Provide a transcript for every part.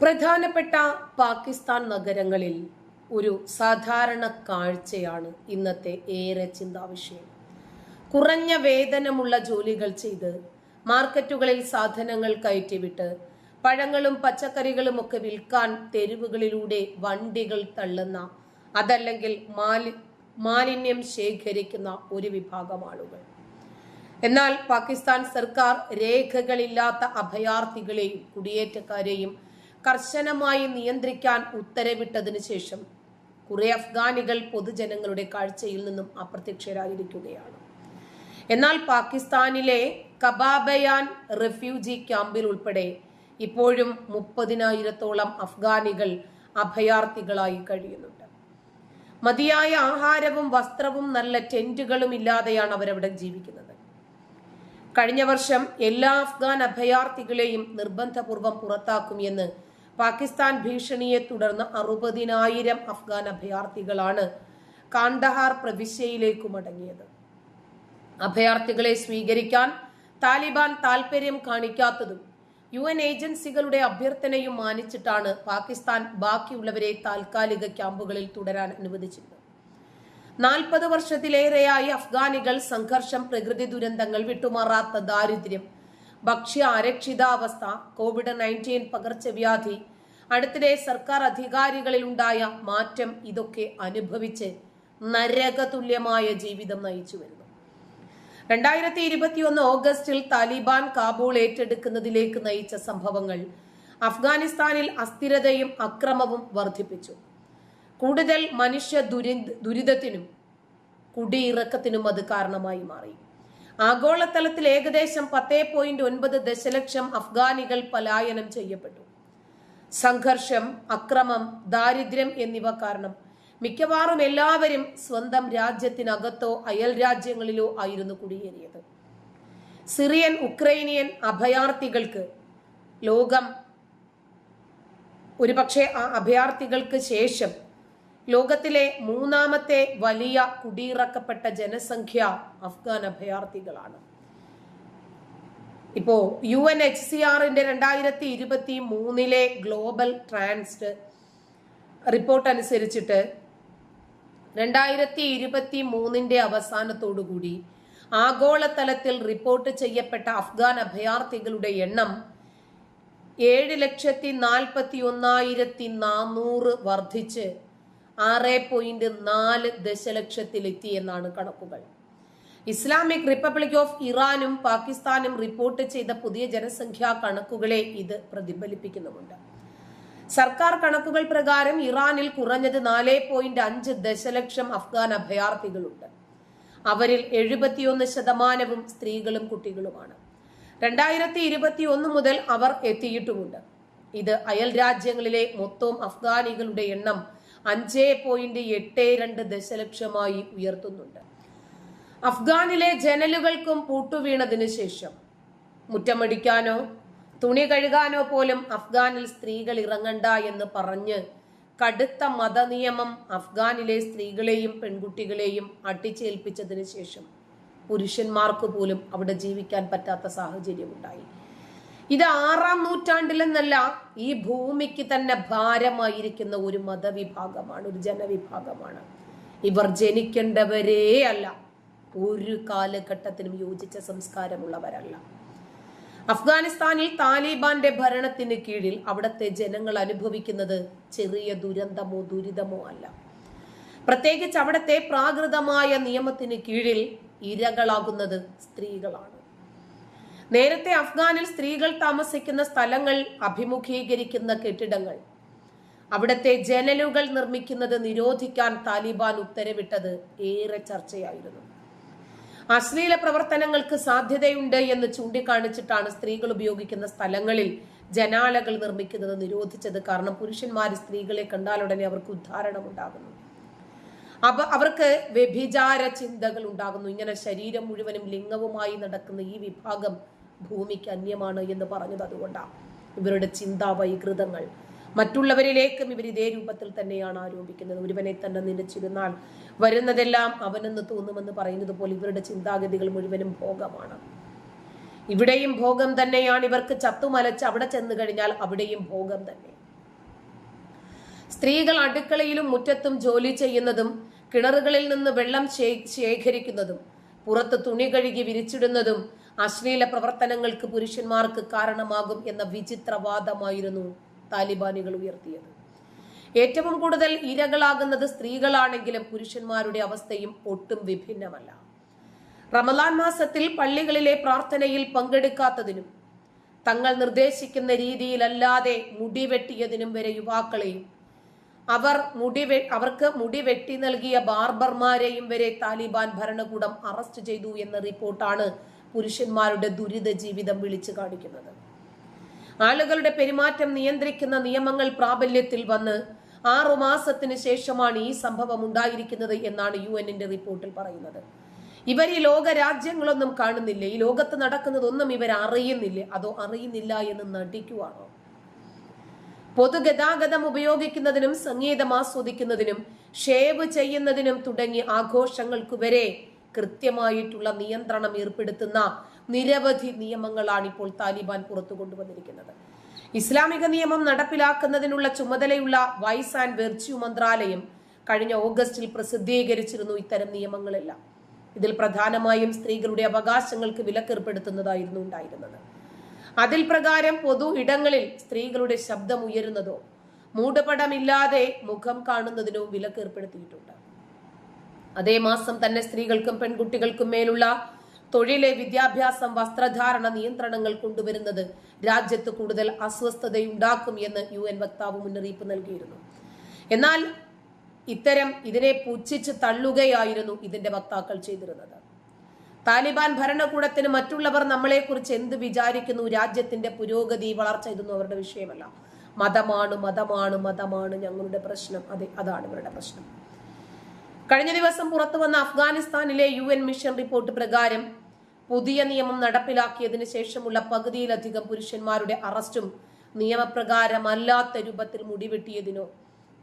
പ്രധാനപ്പെട്ട പാകിസ്ഥാൻ നഗരങ്ങളിൽ ഒരു സാധാരണ കാഴ്ചയാണ് ഇന്നത്തെ ഏറെ ചിന്താ വിഷയം കുറഞ്ഞ വേതനമുള്ള ജോലികൾ ചെയ്ത് മാർക്കറ്റുകളിൽ സാധനങ്ങൾ കയറ്റിവിട്ട് പഴങ്ങളും പച്ചക്കറികളും ഒക്കെ വിൽക്കാൻ തെരുവുകളിലൂടെ വണ്ടികൾ തള്ളുന്ന അതല്ലെങ്കിൽ മാലി മാലിന്യം ശേഖരിക്കുന്ന ഒരു വിഭാഗം ആളുകൾ. എന്നാൽ പാകിസ്ഥാൻ സർക്കാർ രേഖകളില്ലാത്ത അഭയാർത്ഥികളെയും കുടിയേറ്റക്കാരെയും കർശനമായി നിയന്ത്രിക്കാൻ ഉത്തരവിട്ടതിന് ശേഷം കുറെ അഫ്ഗാനികൾ പൊതുജനങ്ങളുടെ കാഴ്ചയിൽ നിന്നും അപ്രത്യക്ഷരായിരിക്കുകയാണ്. എന്നാൽ പാകിസ്ഥാനിലെ കബാബയാൻ റെഫ്യൂജി ക്യാമ്പിൽ ഉൾപ്പെടെ ഇപ്പോഴും മുപ്പതിനായിരത്തോളം അഫ്ഗാനികൾ അഭയാർത്ഥികളായി കഴിയുന്നുണ്ട്. മതിയായ ആഹാരവും വസ്ത്രവും നല്ല ടെന്റുകളും ഇല്ലാതെയാണ് അവരവിടെ ജീവിക്കുന്നത്. കഴിഞ്ഞ വർഷം എല്ലാ അഫ്ഗാൻ അഭയാർത്ഥികളെയും നിർബന്ധപൂർവം പുറത്താക്കും എന്ന് പാകിസ്ഥാൻ ഭീഷണിയെ തുടർന്ന് അറുപതിനായിരം അഫ്ഗാൻ അഭയാർത്ഥികളാണ് കാണ്ഡഹാർ പ്രവിശ്യയിലേക്ക് മടങ്ങിയത്. അഭയാർത്ഥികളെ സ്വീകരിക്കാൻ താലിബാൻ താൽപര്യം കാണിക്കാത്തതും യു എൻ ഏജൻസികളുടെ അഭ്യർത്ഥനയും മാനിച്ചിട്ടാണ് പാകിസ്ഥാൻ ബാക്കിയുള്ളവരെ താൽക്കാലിക ക്യാമ്പുകളിൽ തുടരാൻ അനുവദിച്ചത്. നാൽപ്പത് വർഷത്തിലേറെയായി അഫ്ഗാനികൾ സംഘർഷം പ്രകൃതി ദുരന്തങ്ങൾ വിട്ടുമാറാത്ത ദാരിദ്ര്യം ഭക്ഷ്യ അരക്ഷിതാവസ്ഥ കോവിഡ് നയന്റീൻ പകർച്ചവ്യാധി. അടുത്തിടെ സർക്കാർ അധികാരികളിൽ ഉണ്ടായ മാറ്റം ഇതൊക്കെ അനുഭവിച്ച് നരകതുല്യമായ ജീവിതം നയിച്ചു വരുന്നു. രണ്ടായിരത്തി ഇരുപത്തിയൊന്ന് ഓഗസ്റ്റിൽ താലിബാൻ കാബൂൾ ഏറ്റെടുക്കുന്നതിലേക്ക് നയിച്ച സംഭവങ്ങൾ അഫ്ഗാനിസ്ഥാനിൽ അസ്ഥിരതയും അക്രമവും വർദ്ധിപ്പിച്ചു. കൂടുതൽ മനുഷ്യ ദുരി ദുരിതത്തിനും കുടിയിറക്കത്തിനും അത് കാരണമായി മാറി. ആഗോളതലത്തിൽ ഏകദേശം പത്തേ പോയിന്റ് ഒൻപത് ദശലക്ഷം അഫ്ഗാനികൾ പലായനം ചെയ്യപ്പെട്ടു. സംഘർഷം അക്രമം ദാരിദ്ര്യം എന്നിവ കാരണം മിക്കവാറും എല്ലാവരും സ്വന്തം രാജ്യത്തിനകത്തോ അയൽ രാജ്യങ്ങളിലോ ആയിരുന്നു കുടിയേറിയത്. സിറിയൻ ഉക്രൈനിയൻ അഭയാർത്ഥികൾക്ക് ലോകം ഒരുപക്ഷെ ആ അഭയാർത്ഥികൾക്ക് ശേഷം ലോകത്തിലെ മൂന്നാമത്തെ വലിയ കുടിയിറക്കപ്പെട്ട ജനസംഖ്യ അഫ്ഗാൻ അഭയാർത്ഥികളാണ്. ഇപ്പോ യു എൻ എച്ച് സി ആറിന്റെ രണ്ടായിരത്തി ഇരുപത്തി മൂന്നിലെ ഗ്ലോബൽ ട്രാൻസ്ഡ് റിപ്പോർട്ട് അനുസരിച്ചിട്ട് രണ്ടായിരത്തി ഇരുപത്തി മൂന്നിന്റെ അവസാനത്തോടുകൂടി ആഗോളതലത്തിൽ റിപ്പോർട്ട് ചെയ്യപ്പെട്ട അഫ്ഗാൻ അഭയാർത്ഥികളുടെ എണ്ണം ഏഴ് ലക്ഷത്തി നാൽപ്പത്തി ഒന്നായിരത്തി നാനൂറ് വർദ്ധിച്ച് ആറ് പോയിന്റ് നാല് ദശലക്ഷത്തിലെത്തി എന്നാണ് കണക്കുകൾ. ഇസ്ലാമിക് റിപ്പബ്ലിക് ഓഫ് ഇറാനും പാകിസ്ഥാനും റിപ്പോർട്ട് ചെയ്ത പുതിയ ജനസംഖ്യാ കണക്കുകളെ ഇത് പ്രതിഫലിപ്പിക്കുന്നുമുണ്ട്. സർക്കാർ കണക്കുകൾ പ്രകാരം ഇറാനിൽ കുറഞ്ഞത് നാല് പോയിന്റ് അഞ്ച് ദശലക്ഷം അഫ്ഗാൻ അഭയാർത്ഥികളുണ്ട്. അവരിൽ എഴുപത്തിയൊന്ന് ശതമാനവും സ്ത്രീകളും കുട്ടികളുമാണ്. രണ്ടായിരത്തി ഇരുപത്തി ഒന്ന് മുതൽ അവർ എത്തിയിട്ടുമുണ്ട്. ഇത് അയൽ രാജ്യങ്ങളിലെ മൊത്തം അഫ്ഗാനികളുടെ എണ്ണം അഞ്ച് പോയിന്റ് എട്ട് രണ്ട് ദശലക്ഷമായി ഉയർത്തുന്നുണ്ട്. അഫ്ഗാനിലെ ജനലുകൾക്കും പൂട്ടുവീണതിനു ശേഷം മുറ്റമടിക്കാനോ തുണി കഴുകാനോ പോലും അഫ്ഗാനിൽ സ്ത്രീകൾ ഇറങ്ങണ്ട എന്ന് പറഞ്ഞ് കടുത്ത മതനിയമം അഫ്ഗാനിലെ സ്ത്രീകളെയും പെൺകുട്ടികളെയും അട്ടിച്ചേൽപ്പിച്ചതിന് ശേഷം പുരുഷന്മാർക്ക് പോലും അവിടെ ജീവിക്കാൻ പറ്റാത്ത സാഹചര്യമുണ്ടായി. ഇത് ആറാം നൂറ്റാണ്ടിലെന്നല്ല ഈ ഭൂമിക്ക് തന്നെ ഭാരമായിരിക്കുന്ന ഒരു മതവിഭാഗമാണ് ഒരു ജനവിഭാഗമാണ്. ഇവർ ജനിക്കേണ്ടവരേ അല്ല ഒരു കാലഘട്ടത്തിനും യോജിച്ച സംസ്കാരമുള്ളവരല്ല. അഫ്ഗാനിസ്ഥാനിൽ താലിബാന്റെ ഭരണത്തിന് കീഴിൽ അവിടുത്തെ ജനങ്ങൾ അനുഭവിക്കുന്നത് ചെറിയ ദുരന്തമോ ദുരിതമോ അല്ല. പ്രത്യേകിച്ച് അവിടുത്തെ പ്രാകൃതമായ നിയമത്തിന് കീഴിൽ ഇരകളാകുന്നത് സ്ത്രീകളാണ്. നേരത്തെ അഫ്ഗാനിൽ സ്ത്രീകൾ താമസിക്കുന്ന സ്ഥലങ്ങൾ അഭിമുഖീകരിക്കുന്ന കെട്ടിടങ്ങൾ. അവിടത്തെ ജനലുകൾ നിർമ്മിക്കുന്നത് നിരോധിക്കാൻ താലിബാൻ ഉത്തരവിട്ടത് ഏറെ ചർച്ചയായിരുന്നു. അശ്ലീല പ്രവർത്തനങ്ങൾക്ക് സാധ്യതയുണ്ട് എന്ന് ചൂണ്ടിക്കാണിച്ചിട്ടാണ് സ്ത്രീകൾ ഉപയോഗിക്കുന്ന സ്ഥലങ്ങളിൽ ജനാലകൾ നിർമ്മിക്കുന്നത് നിരോധിച്ചത്. കാരണം പുരുഷന്മാർ സ്ത്രീകളെ കണ്ടാൽ ഉടനെ അവർക്ക് ഉദ്ധാരണം ഉണ്ടാകുന്നു. അപ്പൊ അവർക്ക് വ്യഭിചാര ചിന്തകൾ ഉണ്ടാകുന്നു. ഇങ്ങനെ ശരീരം മുഴുവനും ലിംഗവുമായി നടക്കുന്ന ഈ വിഭാഗം ഭൂമിക്ക് അന്യമാണ് എന്ന് പറഞ്ഞത് അതുകൊണ്ടാണ് ഇവരുടെ ചിന്താ വൈകൃതങ്ങൾ മറ്റുള്ളവരിലേക്കും ഇവർ ഇതേ രൂപത്തിൽ തന്നെയാണ് ആരോപിക്കുന്നത്. ഒരുവനെ തന്നെ നിലച്ചിരുന്നാൽ വരുന്നതെല്ലാം അവനെന്ന് തോന്നുമെന്ന് പറയുന്നത് പോലെ ഇവരുടെ ചിന്താഗതികൾ മുഴുവനും ഭോഗമാണ്. ഇവിടെയും ഭോഗം തന്നെയാണ് ഇവർക്ക് ചത്തുമലച്ച് അവിടെ ചെന്ന് കഴിഞ്ഞാൽ അവിടെയും ഭോഗം തന്നെ. സ്ത്രീകൾ അടുക്കളയിലും മുറ്റത്തും ജോലി ചെയ്യുന്നതും കിണറുകളിൽ നിന്ന് വെള്ളം ശേഖരിക്കുന്നതും പുറത്ത് തുണി കഴുകി വിരിച്ചിടുന്നതും അശ്ലീല പ്രവർത്തനങ്ങൾക്ക് പുരുഷന്മാർക്ക് കാരണമാകും എന്ന വിചിത്രവാദമായിരുന്നു താലിബാനികൾ ഉയർത്തിയത്. ഏറ്റവും കൂടുതൽ ഇരകളാകുന്നത് സ്ത്രീകളാണെങ്കിലും പുരുഷന്മാരുടെ അവസ്ഥയും ഒട്ടും വിഭിന്നമല്ല. റമദാൻ മാസത്തിൽ പള്ളികളിലെ പ്രാർത്ഥനയിൽ പങ്കെടുക്കാത്തതിനും തങ്ങൾ നിർദ്ദേശിക്കുന്ന രീതിയിലല്ലാതെ മുടി വെട്ടിയതിനും വരെ യുവാക്കളെയും അവർ മുടി അവർക്ക് മുടി വെട്ടി നൽകിയ ബാർബർമാരെയും വരെ താലിബാൻ ഭരണകൂടം അറസ്റ്റ് ചെയ്തു എന്ന റിപ്പോർട്ടാണ് പുരുഷന്മാരുടെ ദുരിത ജീവിതം വിളിച്ചു കാണിക്കുന്നത്. ആളുകളുടെ പെരുമാറ്റം നിയന്ത്രിക്കുന്ന നിയമങ്ങൾ പ്രാബല്യത്തിൽ വന്ന് ആറു മാസത്തിന് ശേഷമാണ് ഈ സംഭവം ഉണ്ടായിരിക്കുന്നത് എന്നാണ് യു എന്നിന്റെ റിപ്പോർട്ടിൽ പറയുന്നത്. ഇവർ ഈ ലോക രാജ്യങ്ങളൊന്നും കാണുന്നില്ല. ഈ ലോകത്ത് നടക്കുന്നതൊന്നും ഇവർ അറിയുന്നില്ല. അതോ അറിയുന്നില്ല എന്ന് നടിക്കുവാണോ? പൊതുഗതാഗതം ഉപയോഗിക്കുന്നതിനും സംഗീതം ആസ്വദിക്കുന്നതിനും ഷേവ് ചെയ്യുന്നതിനും തുടങ്ങി ആഘോഷങ്ങൾക്ക് വരെ കൃത്യമായിട്ടുള്ള നിയന്ത്രണം ഏർപ്പെടുത്തുന്ന നിരവധി നിയമങ്ങളാണ് ഇപ്പോൾ താലിബാൻ പുറത്തു കൊണ്ടുവന്നിരിക്കുന്നത്. ഇസ്ലാമിക നിയമം നടപ്പിലാക്കുന്നതിനുള്ള ചുമതലയുള്ള വൈസ് ആൻഡ് വെർച്യു മന്ത്രാലയം കഴിഞ്ഞ ഓഗസ്റ്റിൽ പ്രസിദ്ധീകരിച്ചിരുന്നു ഇത്തരം നിയമങ്ങളെല്ലാം. ഇതിൽ പ്രധാനമായും സ്ത്രീകളുടെ അവകാശങ്ങൾക്ക് വിലക്കേർപ്പെടുത്തുന്നതായിരുന്നു ഉണ്ടായിരുന്നത്. അതിൽ പ്രകാരം പൊതു ഇടങ്ങളിൽ സ്ത്രീകളുടെ ശബ്ദം ഉയരുന്നതോ മൂടപടമില്ലാതെ മുഖം കാണുന്നതിനോ വിലക്കേർപ്പെടുത്തിയിട്ടുണ്ട്. അതേ മാസം തന്നെ സ്ത്രീകൾക്കും പെൺകുട്ടികൾക്കും മേലുള്ള തൊഴിലെ വിദ്യാഭ്യാസം വസ്ത്രധാരണ നിയന്ത്രണങ്ങൾ കൊണ്ടുവരുന്നത് രാജ്യത്ത് കൂടുതൽ അസ്വസ്ഥതയുണ്ടാക്കും എന്ന് യു എൻ വക്താവ് മുന്നറിയിപ്പ് നൽകിയിരുന്നു. എന്നാൽ ഇത്തരം ഇതിനെ പുച്ഛിച്ച് തള്ളുകയായിരുന്നു ഇതിന്റെ വക്താക്കൾ ചെയ്തിരുന്നത്. താലിബാൻ ഭരണകൂടത്തിന് മറ്റുള്ളവർ നമ്മളെക്കുറിച്ച് എന്ത് വിചാരിക്കുന്നു രാജ്യത്തിന്റെ പുരോഗതി വളർച്ച ഇതൊന്നും അവരുടെ വിഷയമല്ല. മതമാണ് മതമാണ് മതമാണ് ഞങ്ങളുടെ പ്രശ്നം. അതെ അതാണ് ഇവരുടെ പ്രശ്നം. കഴിഞ്ഞ ദിവസം പുറത്തുവന്ന അഫ്ഗാനിസ്ഥാനിലെ യു എൻ മിഷൻ റിപ്പോർട്ട് പ്രകാരം പുതിയ നിയമം നടപ്പിലാക്കിയതിനു ശേഷമുള്ള പകുതിയിലധികം പുരുഷന്മാരുടെ അറസ്റ്റും നിയമപ്രകാരമല്ലാത്ത രൂപത്തിൽ മുടിവെട്ടിയതിനോ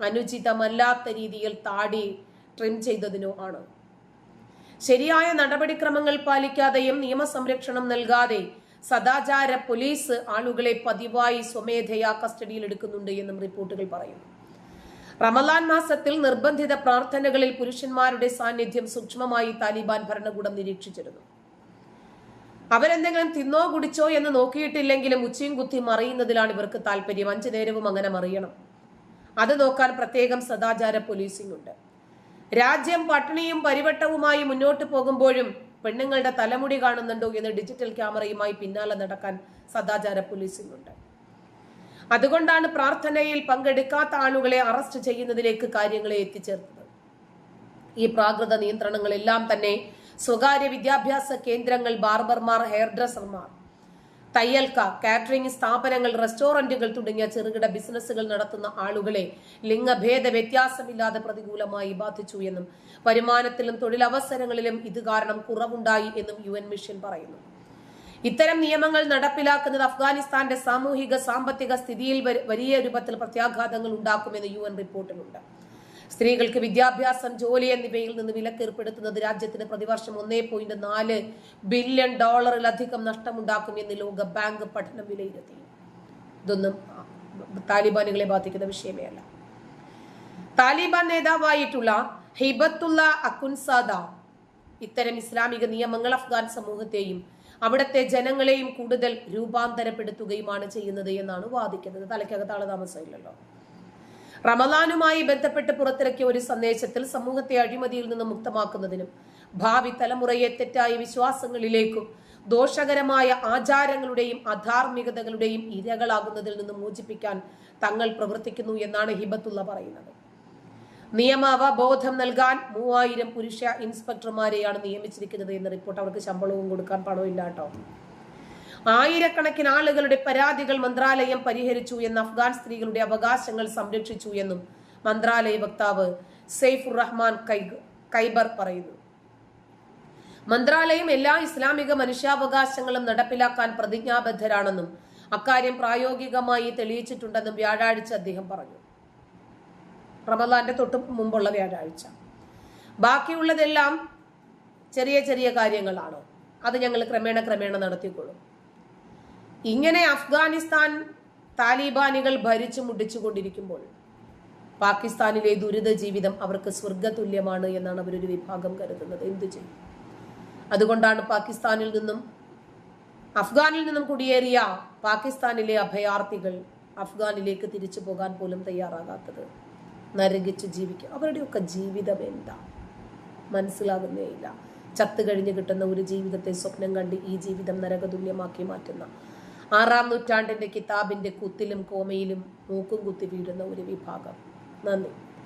അനുചിതമല്ലാത്ത രീതിയിൽ താടി ട്രിം ചെയ്തതിനോ ആണ്. ശരിയായ നടപടിക്രമങ്ങൾ പാലിക്കാതെയും നിയമസംരക്ഷണം നൽകാതെ സദാചാര പോലീസ് ആളുകളെ പതിവായി സ്വമേധയാ കസ്റ്റഡിയിൽ എടുക്കുന്നുണ്ട് എന്നും റിപ്പോർട്ടുകൾ പറയുന്നു. റമലാൻ മാസത്തിൽ നിർബന്ധിത പ്രാർത്ഥനകളിൽ പുരുഷന്മാരുടെ സാന്നിധ്യം സൂക്ഷ്മമായി താലിബാൻ ഭരണകൂടം നിരീക്ഷിച്ചിരുന്നു. അവരെന്തെങ്കിലും തിന്നോ കുടിച്ചോ എന്ന് നോക്കിയിട്ടില്ലെങ്കിലും ഉച്ചയും കുത്തി മറിയുന്നതിലാണ് ഇവർക്ക് താല്പര്യം അഞ്ചു നേരവും അങ്ങനെ മറിയണം. അത് നോക്കാൻ പ്രത്യേകം സദാചാര പോലീസിംഗ് ഉണ്ട്. രാജ്യം പട്ടിണിയും പരിവട്ടവുമായി മുന്നോട്ട് പോകുമ്പോഴും പെണ്ണുങ്ങളുടെ തലമുടി കാണുന്നുണ്ടോ എന്ന് ഡിജിറ്റൽ ക്യാമറയുമായി പിന്നാലെ നടക്കാൻ സദാചാര പോലീസിംഗ് ഉണ്ട്. അതുകൊണ്ടാണ് പ്രാർത്ഥനയിൽ പങ്കെടുക്കാത്ത ആളുകളെ അറസ്റ്റ് ചെയ്യുന്നതിലേക്ക് കാര്യങ്ങളെ എത്തിച്ചേർത്തത്. ഈ പ്രാകൃത നിയന്ത്രണങ്ങളെല്ലാം തന്നെ സ്വകാര്യ വിദ്യാഭ്യാസ കേന്ദ്രങ്ങൾ ബാർബർമാർ ഹെയർ ഡ്രസ്സർമാർ തയ്യൽക്കാർ കാറ്ററിംഗ് സ്ഥാപനങ്ങൾ റെസ്റ്റോറന്റുകൾ തുടങ്ങിയ ചെറുകിട ബിസിനസ്സുകൾ നടത്തുന്ന ആളുകളെ ലിംഗഭേദ വ്യത്യാസമില്ലാതെ പ്രതികൂലമായി ബാധിച്ചു എന്നും വരുമാനത്തിലും തൊഴിലവസരങ്ങളിലും ഇത് കാരണം കുറവുണ്ടായി എന്നും യു മിഷൻ പറയുന്നു. ഇത്തരം നിയമങ്ങൾ നടപ്പിലാക്കുന്നത് അഫ്ഗാനിസ്ഥാന്റെ സാമൂഹിക സാമ്പത്തിക സ്ഥിതിയിൽ വലിയ രൂപത്തിൽ പ്രത്യാഘാതങ്ങൾ ഉണ്ടാക്കുമെന്ന് യു എൻ റിപ്പോർട്ടിലുണ്ട്. സ്ത്രീകൾക്ക് വിദ്യാഭ്യാസം ജോലി എന്നിവയിൽ നിന്ന് വിലക്കേർപ്പെടുത്തുന്നത് രാജ്യത്തിന് പ്രതിവർഷം ഒന്നേ പോയിന്റ് നാല് ബില്യൺ ഡോളറിലധികം നഷ്ടമുണ്ടാക്കുമെന്ന് ലോക ബാങ്ക് പഠനം വിലയിരുത്തി. ഇതൊന്നും താലിബാനുകളെ ബാധിക്കുന്ന വിഷയമേ അല്ല. താലിബാൻ നേതാവായിട്ടുള്ള ഹിബത്തുള്ള അക്കുൻസാദ ഇത്തരം ഇസ്ലാമിക നിയമങ്ങൾ അഫ്ഗാൻ സമൂഹത്തെയും അവിടുത്തെ ജനങ്ങളെയും കൂടുതൽ രൂപാന്തരപ്പെടുത്തുകയുമാണ് ചെയ്യുന്നത് എന്നാണ് വാദിക്കുന്നത്. തലയ്ക്കകത്താണ് താമസമില്ലല്ലോ. റമദാനുമായി ബന്ധപ്പെട്ട് പുറത്തിറക്കിയ ഒരു സന്ദേശത്തിൽ സമൂഹത്തെ അഴിമതിയിൽ നിന്ന് മുക്തമാക്കുന്നതിനും ഭാവി തലമുറയെ തെറ്റായ വിശ്വാസങ്ങളിലേക്കും ദോഷകരമായ ആചാരങ്ങളുടെയും അധാർമികതകളുടെയും ഇരകളാകുന്നതിൽ നിന്ന് മോചിപ്പിക്കാൻ തങ്ങൾ പ്രവർത്തിക്കുന്നു എന്നാണ് ഹിബത്തുള്ള പറയുന്നത്. നിയമ അവബോധം നൽകാൻ മൂവായിരം പുരുഷ ഇൻസ്പെക്ടർമാരെയാണ് നിയമിച്ചിരിക്കുന്നത് എന്ന റിപ്പോർട്ട് അവർക്ക് ശമ്പളവും കൊടുക്കാൻ പണമില്ല കേട്ടോ. ആയിരക്കണക്കിന് ആളുകളുടെ പരാതികൾ മന്ത്രാലയം പരിഹരിച്ചു എന്ന് അഫ്ഗാൻ സ്ത്രീകളുടെ അവകാശങ്ങൾ സംരക്ഷിച്ചു എന്നും മന്ത്രാലയ വക്താവ് സെയ്ഫുർ റഹ്മാൻ കൈബർ പറയുന്നു. മന്ത്രാലയം എല്ലാ ഇസ്ലാമിക മനുഷ്യാവകാശങ്ങളും നടപ്പിലാക്കാൻ പ്രതിജ്ഞാബദ്ധരാണെന്നും അക്കാര്യം പ്രായോഗികമായി തെളിയിച്ചിട്ടുണ്ടെന്നും വ്യാഴാഴ്ച അദ്ദേഹം പറഞ്ഞു. റമദാന്റെ തൊട്ട് മുമ്പുള്ള വ്യാഴാഴ്ച. ബാക്കിയുള്ളതെല്ലാം ചെറിയ ചെറിയ കാര്യങ്ങളാണ്. അത് ഞങ്ങൾ ക്രമേണ ക്രമേണ നടത്തിക്കൊള്ളും. ഇങ്ങനെ അഫ്ഗാനിസ്ഥാൻ താലിബാനികൾ ഭരിച്ചു മുടിച്ചുകൊണ്ടിരിക്കുമ്പോൾ പാകിസ്ഥാനിലെ ദുരിത ജീവിതം അവർക്ക് സ്വർഗതുല്യമാണ് എന്നാണ് അവരൊരു വിഭാഗം കരുതുന്നത്. എന്തു ചെയ്യും? അതുകൊണ്ടാണ് പാകിസ്ഥാനിൽ നിന്നും അഫ്ഗാനിൽ നിന്നും കുടിയേറിയ പാകിസ്ഥാനിലെ അഭയാർത്ഥികൾ അഫ്ഗാനിലേക്ക് തിരിച്ചു പോകാൻ പോലും തയ്യാറാകാത്തത്. നരകിച്ച് ജീവിക്കുക അവരുടെയൊക്കെ ജീവിതം എന്താ? മനസ്സിലാകുന്നേയില്ല. ചത്തു കഴിഞ്ഞ് കിട്ടുന്ന ഒരു ജീവിതത്തെ സ്വപ്നം കണ്ട് ഈ ജീവിതം നരകതുല്യമാക്കി മാറ്റുന്ന. ആറാം നൂറ്റാണ്ടിന്റെ കിതാബിന്റെ കുത്തിലും കോമയിലും മൂക്കും കുത്തി വീഴുന്ന ഒരു വിഭാഗം. നന്ദി.